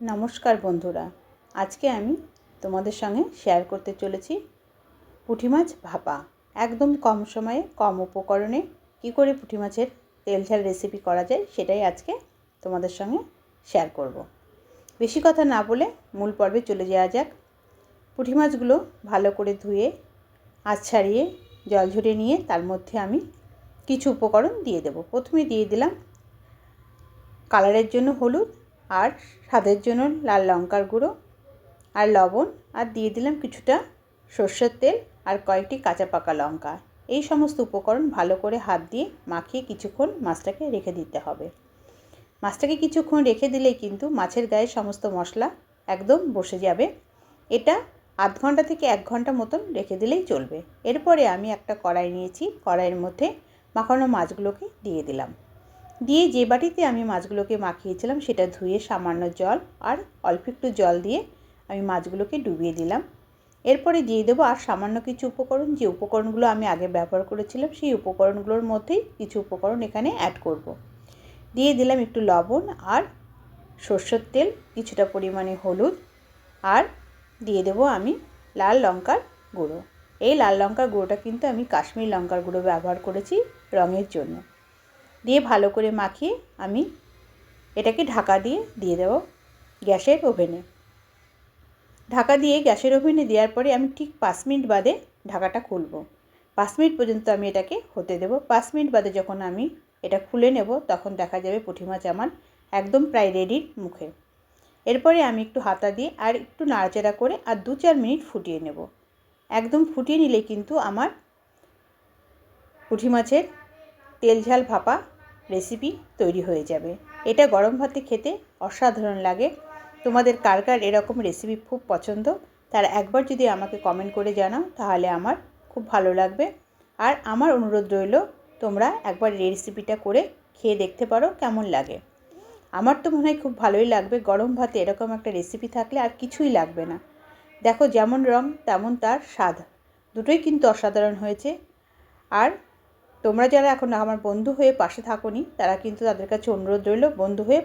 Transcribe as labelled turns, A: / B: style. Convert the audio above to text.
A: নমস্কার বন্ধুরা, আজকে আমি তোমাদের সঙ্গে শেয়ার করতে চলেছি পুঁটি মাছ ভাপা। একদম কম সময়ে, কম উপকরণে কী করে পুঁটি মাছের তেল ঝাল রেসিপি করা যায় সেটাই আজকে তোমাদের সঙ্গে শেয়ার করব। বেশি কথা না বলে মূল পর্বে চলে যাওয়া যাক। পুঁটি মাছগুলো ভালো করে ধুয়ে আঁচ ছাড়িয়ে, জল ঝরিয়ে নিয়ে তার মধ্যে আমি কিছু উপকরণ দিয়ে দেব। প্রথমে দিয়ে দিলাম কালারের জন্য হলুদ আর স্বাদের জন্য লাল লঙ্কার গুঁড়ো আর লবণ। আর দিয়ে দিলাম কিছুটা সর্ষের তেল আর কয়েকটি কাঁচা পাকা লঙ্কা। এই সমস্ত উপকরণ ভালো করে হাত দিয়ে মাখিয়ে কিছুক্ষণ মাছটাকে রেখে দিতে হবে। মাছটাকে কিছুক্ষণ রেখে দিলেই কিন্তু মাছের গায়ে সমস্ত মশলা একদম বসে যাবে। এটা আধ ঘণ্টা থেকে এক ঘণ্টা মতন রেখে দিলেই চলবে। এরপরে আমি একটা কড়াই নিয়েছি। কড়াইয়ের মধ্যে মাখানো মাছগুলোকে দিয়ে দিলাম। দিয়ে যে বাটিতে আমি মাছগুলোকে মাখিয়েছিলাম সেটা ধুয়ে সামান্য জল আর অল্প একটু জল দিয়ে আমি মাছগুলোকে ডুবিয়ে দিলাম। এরপরে দিয়ে দেবো আর সামান্য কিছু উপকরণ। যে উপকরণগুলো আমি আগে ব্যবহার করেছিলাম সেই উপকরণগুলোর মধ্যেই কিছু উপকরণ এখানে অ্যাড করব। দিয়ে দিলাম একটু লবণ আর সর্ষের তেল, কিছুটা পরিমাণে হলুদ আর দিয়ে দেবো আমি লাল লঙ্কার গুঁড়ো। এই লাল লঙ্কার গুঁড়োটা কিন্তু আমি কাশ্মীর লঙ্কার গুঁড়ো ব্যবহার করেছি রঙের জন্য। দিয়ে ভালো করে মাখিয়ে আমি এটাকে ঢাকা দিয়ে দিয়ে দেবো গ্যাসের ওভেনে। ঢাকা দিয়ে গ্যাসের ওভেনে দেওয়ার পরে আমি ঠিক পাঁচ মিনিট বাদে ঢাকাটা খুলব। পাঁচ মিনিট পর্যন্ত আমি এটাকে হতে দেব। পাঁচ মিনিট বাদে যখন আমি এটা খুলে নেব তখন দেখা যাবে পুঁটি মাছ আমার একদম প্রায় রেডির মুখে। এরপরে আমি একটু হাতা দিয়ে আর একটু নাড়াচাড়া করে আর দু চার মিনিট ফুটিয়ে নেব। একদম ফুটিয়ে নিলে কিন্তু আমার পুঁটি মাছের তেল ঝাল ভাপা রেসিপি তৈরি হয়ে যাবে। এটা গরম ভাতে খেতে অসাধারণ লাগে। তোমাদের কার কার এরকম রেসিপি খুব পছন্দ, তারা একবার যদি আমাকে কমেন্ট করে জানাও, তাহলে আমার খুব ভালো লাগবে। আর আমার অনুরোধ রইল, তোমরা একবার রেসিপিটা করে খেয়ে দেখতে পারো কেমন লাগে। আমার তো মনে হয় খুব ভালোই লাগবে, গরম ভাতে এরকম একটা রেসিপি থাকলে আর কিছুই লাগবে না। দেখো যেমন রং, তেমন তার স্বাদ। দুটোই কিন্তু অসাধারণ হয়েছে। আর তোমরা যারা এখন আমার বন্ধু হয়ে পাশে থাকো তারা কিন্তু তাদের কাছে অনুরোধ রইল বন্ধু হয়ে